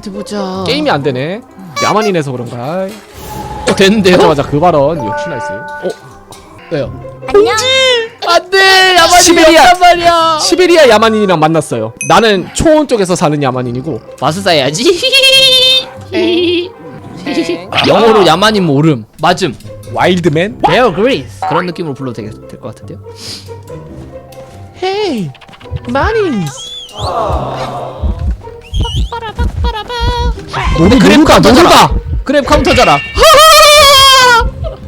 어디 보자. 게임이 안 되네. 야만인에서 그런가? 어, 됐는데요? 맞아 맞아 그 발언 역시 나이스. 어 왜요? 안녕. 안돼 야만인이 시베리아. 없단 말이야. 시베리아 야만인이랑 만났어요. 나는 초원 쪽에서 사는 야만인이고 맛을 쌓아야지. 영어로 야만인 모름. 맞음. 와일드맨. 베어 그리스 그런 느낌으로 불러도 될 것 같은데요? Hey, 만인스. 노루 노루다. 노루다. 그랩 카운터잖아.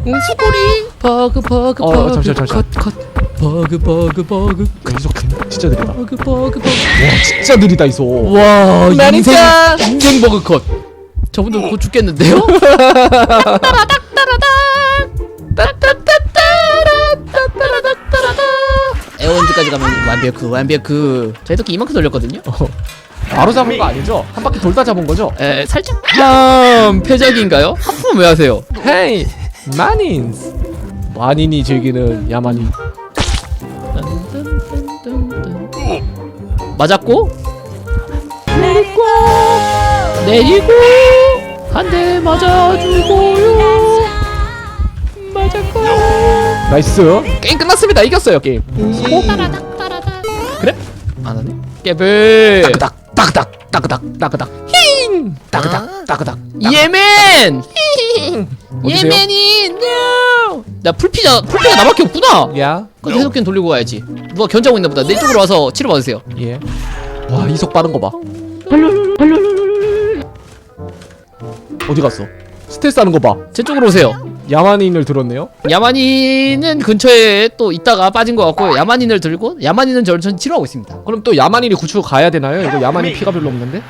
응, 소리. 버그 버그 어, 버그 잠시만, 잠시만. 컷 컷. 버그 버그 버그 계속 진짜 느리다. 버그 버그 버그. 진짜 느리다 이소. 와 인생. 인생 버그 컷. 저분들 곧 죽겠는데요? 에어원즈까지 가면 완벽크 완벽크 저희 도끼 이만큼 돌렸거든요? 바로 잡은 거 아니죠? 한 바퀴 돌다 잡은 거죠? 에 살짝 음 표적인가요? 하품 왜 하세요? Hey, 만인스. 만인이 즐기는 야만인. 맞았고 내리고 내리고 한 대 맞아주고요 맞았고 나이스. 게임 끝났습니다. 이겼어요 게임. 그래? 안 하네 깨블 따그닥 따그닥 따그닥 따그닥 힝 따그닥 따그닥 예멘 어디세요? 예멘이 no 나 풀피자 풀피가 나밖에 없구나 야. 그럼 해독기는 돌리고 가야지 누가 견제하고 있나 보다 내 쪽으로 와서 치료 받으세요 예. 와 이속 빠른 거 봐. 어디 갔어? 스텔스 하는 거 봐. 제 쪽으로 오세요 야만인을 들었네요. 야만인은 근처에 또 있다가 빠진 것 같고 야만인을 들고 야만인은 저를 전 치료하고 있습니다 그럼 또 야만인이 구출 가야 되나요? 이거 야만인 피가 별로 없는데?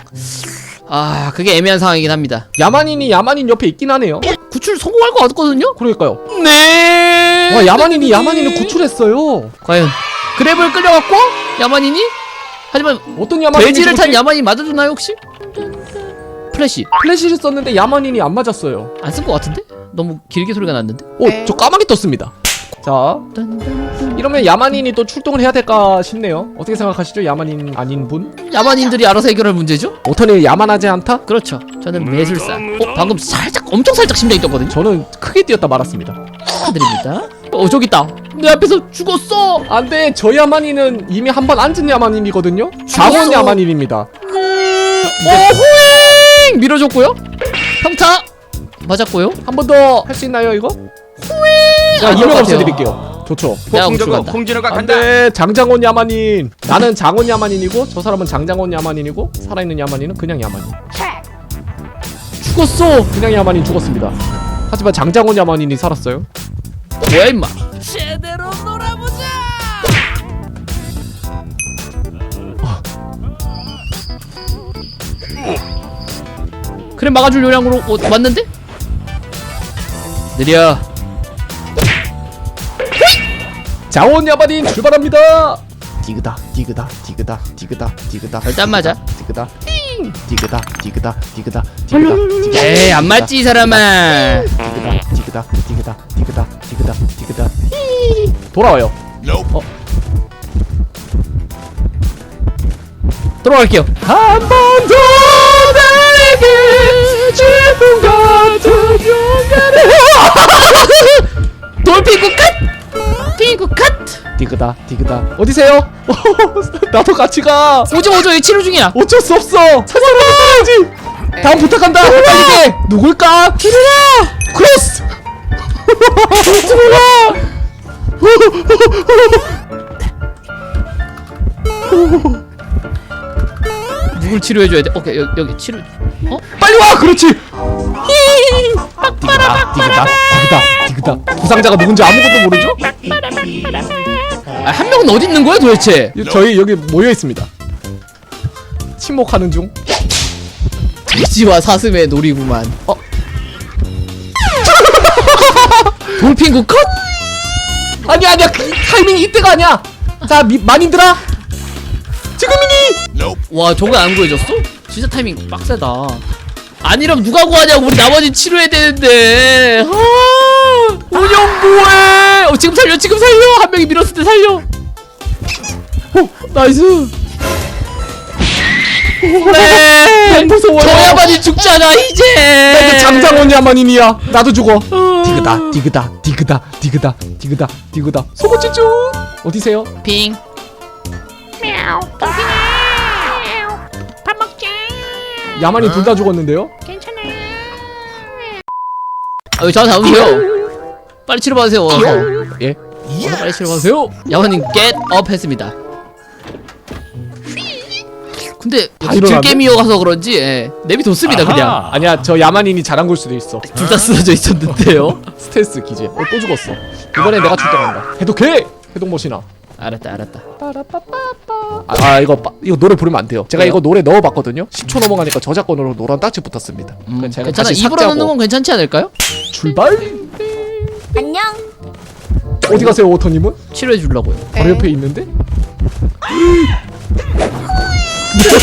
아 그게 애매한 상황이긴 합니다 야만인이 야만인 옆에 있긴 하네요. 구출 성공할 것 같거든요? 그러니까요. 네 와 야만인이 야만인을 구출했어요. 과연 그랩을 끌려갔고 야만인이 하지만 어떤 야만인이 돼지를 탄 야만인 맞아주나요 혹시? 플래시 플래시를 썼는데 야만인이 안 맞았어요. 안 쓴 것 같은데? 너무 길게 소리가 났는데? 오, 저 까마귀 떴습니다. 자, 이러면 야만인이 또 출동을 해야 될까 싶네요. 어떻게 생각하시죠? 야만인 아닌 분? 야만인들이 알아서 해결할 문제죠? 오턴이 야만하지 않다? 그렇죠 저는 매술사 어? 방금 살짝 엄청 살짝 심장이 떴거든요 저는 크게 뛰었다 말았습니다. 축하드립니다 어 저기 있다 내 앞에서 죽었어 안 돼, 저 야만인은 이미 한 번 앉은 야만인이거든요? 죽었어. 4원 야만인입니다. 오 호잉 밀어줬고요 평타 맞았고요 한 번 더 할 수 있나요, 이거? 자, 안 이명 될것 없애드릴게요. 좋죠. 내가 홍 구출 저거 간다 홍진호가 안 간다. 돼, 장장원 야만인. 나는 장원 야만인이고, 저 사람은 장장원 야만인이고, 살아있는 야만인은 그냥 야만인. 죽었어 그냥 야만인 죽었습니다. 하지만 장장원 야만인이 살았어요. 뭐야 임마 그래 막아줄 요량으로 어, 왔는데? 느려 장원 야만인 출발합니다. 디그다, 디그다, 디그다, 디그다, 디그다. 절대 안 맞아 디그다, 디그다, 디그다, 디그다, 디그다, 디그다. 에이 안 맞지 이 사람아 디그다, 디그다, 디그다, 디그다, 디그다, 디그다. 돌아와요. 어, 돌아갈게요 한 번 더 나에게 질풍 같은 용기를. 돌핑구 컷! 핑구 컷! 디그다, 디그다. 어디세요? 나도 같이 가. 오지 오지 여기 치료 중이야 어쩔 수 없어. 가야지. 다음 부탁한다. 빨리 게. 누굴까? 기르라. 크로스. 들어라. 누굴 치료해줘야 돼? 오케이 여기, 여기 치료 어? 빨리 와. 그렇지. 디그다, 디그다, 디그다, 디그다. 부상자가 누군지 아무것도 모르죠? 아, 한 명은 어디 있는 거야 도대체? 저희 여기 모여 있습니다. 침묵하는 중. 돼지와 사슴의 놀이구만 어? 돌핑구 컷? 아니야, 아니야. 그 타이밍이 이때가 아니야. 자, 미, 만인들아. 지금이니. 와 저거 안 구해줬어? 진짜 타이밍 빡세다 아니럼 누가 구하냐고 우리 나머지 치료해야 되는데 아, 운영 뭐해 어, 지금 살려 지금 살려 한 명이 밀었을 때 살려 어, 나이스 그래 무서워요. 저 야만이 죽잖아 이제 이제 장장원 야만인이야. 나도 죽어. 디그다 디그다 디그다 디그다 디그다 디그다. 소고치쭈 어디세요? 핑 мяу. 야만인 둘다 죽었는데요? 괜찮아. 아, 왜 저한테 안 오세요 빨리 치료 받으세요 어서 예. 어서 빨리 치료 받으세요 야만님 get up 했습니다 근데 다? 들게임이어가서 그런지 예, 랩이 돋습니다 그냥 아니야 저 야만인이 잘한 걸 수도 있어. 둘 다 쓰러져 있었는데요 스텔스 기재. 어, 또 죽었어. 이번에 내가 출동한다. 해독해. 해독 머신아. 알았다 알았다 아, 아 이거 빠- 이거 노래 부르면 안 돼요. 제가 이거 노래 넣어봤거든요. 10초 넘어가니까 저작권으로 노란 딱지 붙었습니다. 음, 그래서 제가 괜찮아 다시 입으로 삭제하고 넣는 건 괜찮지 않을까요? 출발. 안녕. 어디 가세요 워터님은? 치료해 주려고요 바로 옆에 있는데?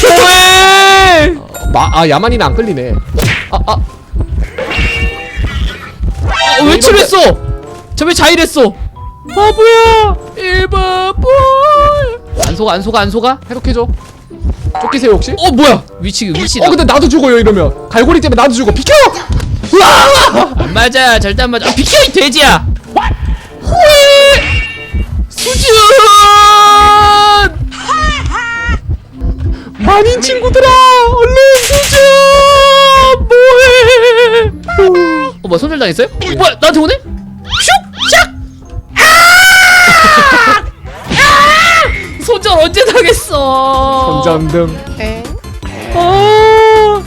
뭐해 마, 아 야만이는 안 끌리네. 아 아. 아, 왜 치료했어 저왜 자일했어 바보야 이 바보 안 속아 안 속아 안 속아 해독해줘. 쫓기세요 혹시? 어 뭐야 위치 위치 어 근데 나도 죽어요 이러면 갈고리 때문에 나도 죽어 비켜! 으아! 안 맞아 절대 안 맞아 아, 비켜 이 돼지야 수준 만인 친구들아 얼른 수준 뭐해 어 뭐야 손절 당했어요? 어, 뭐야 나한테 오네? 슉! 짝! 언제 당했어. 전전등. 아!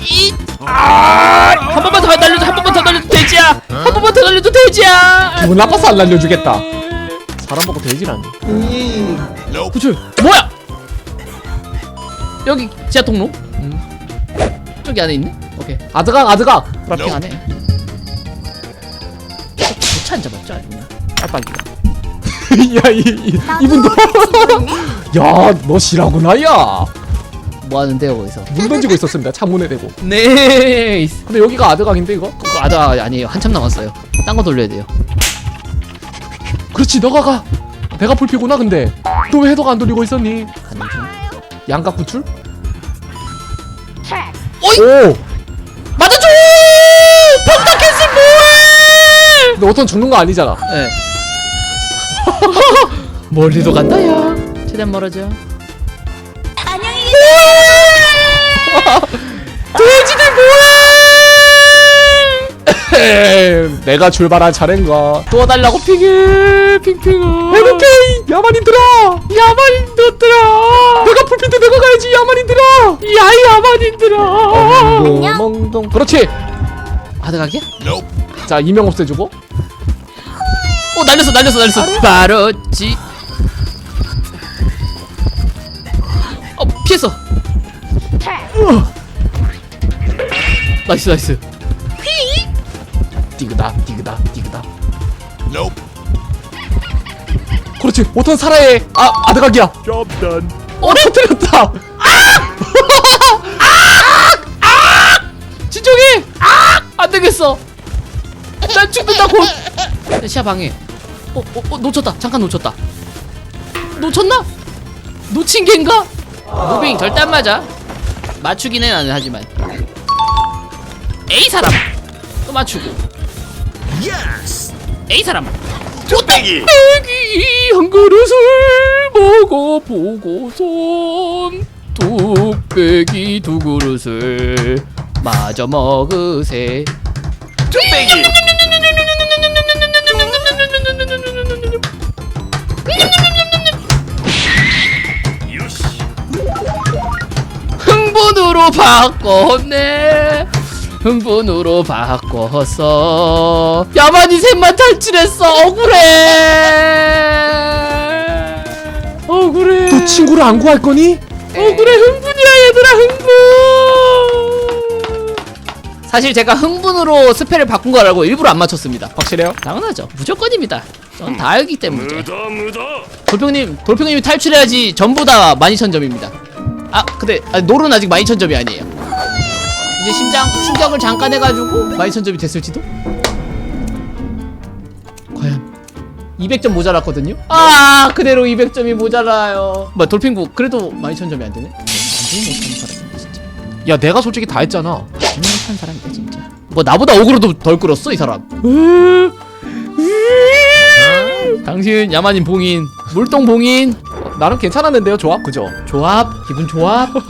이! 아! 한 번만 더 날려줘 한 번만 더 날려줘 돼지야. 한 번만 더 날려줘 돼지야. 기분 나빠서 안 날려주겠다. 사람 보고 돼지라니. 구출. 뭐야? 여기 지하 통로? 저기 안에 있네? 오케이. 아드강 아드강. 브라핑 안에 도차 안 잡았죠? 그냥 빡빡이가 야 이 이, 이분도. 야너 실하구나 야. 뭐 하는데요 거기서? 물 던지고 있었습니다 창문에 대고. 네 근데 여기가 아드강인데 이거? 그거 아다 아니에요 한참 남았어요. 딴 거 돌려야 돼요. 그렇지 너가 가. 내가 불피구나 근데. 너 왜 해독 안 돌리고 있었니? 가는 중. 양각 구출? 어이! 오! 맞아줘 펑타켓을 뭐해 근데 어떤 죽는 거 아니잖아. 네. 멀리도 간다 야 최대한 멀어져. 안녕히 돼지들 뭐해 내가 출발한 차례인가? 도와달라고 핑해 핑핑아 해독해 야만인들아! 야만인들아! 내가 불필 때 내가 가야지 야만인들아! 야 야만인들아! 멍덩 그렇지! 아드각이야? 자 이명 없애주고. 어 날렸어 날렸어 날렸어 바로 지 어, 피했어. 나이스, 나이스. 디그다 디그다 디그다 그렇지 오턴 살아야 아 아드각이야 어 터뜨렸다 진정해! 아! 안 되겠어. 난 죽는다, 곧. 시야 방해. 어, 어, 어, 놓쳤다. 잠깐 놓쳤다. 놓쳤나? 놓친 겐가? 무빙 절대 안 맞아. 맞추긴 해, 나는 하지만. 에이, 사람. 또 맞추고. 에이, 사람. 뚝배기! 한 그릇을 먹어보고선 뚝배기 두 그릇을 마저 먹으세 뚝배기! 흥분으로 바꿨네. 흥분으로 바꿨어 야만이 셋만 탈출했어. 억울해. 억울해. 너 친구를 안 구할 거니? 억울해. 흥분이야 얘들아. 흥분. 사실 제가 흥분으로 스펠을 바꾼 거라고 일부러 안 맞췄습니다. 확실해요? 당연하죠. 무조건입니다 전 다 알기 때문이죠 돌평님 돌평님이 탈출해야지 전부 다 12,000점입니다. 아 근데 아, 노른 아직 12,000점이 아니에요. 이제 심장 충격을 잠깐 해가지고 12,000점이 됐을지도? 과연 200점 모자랐거든요? 아 그대로 200점이 모자라요. 뭐 돌핑구 그래도 12,000점이 안 되네? 제일 못하는 사람이야 진짜 야 내가 솔직히 다 했잖아. 못하는 사람이다 진짜. 뭐 나보다 어그로도 덜 끌었어 이 사람 당신 야만인 봉인 물동 봉인 나름 괜찮았는데요 조합 그죠? 조합 기분 조합 어.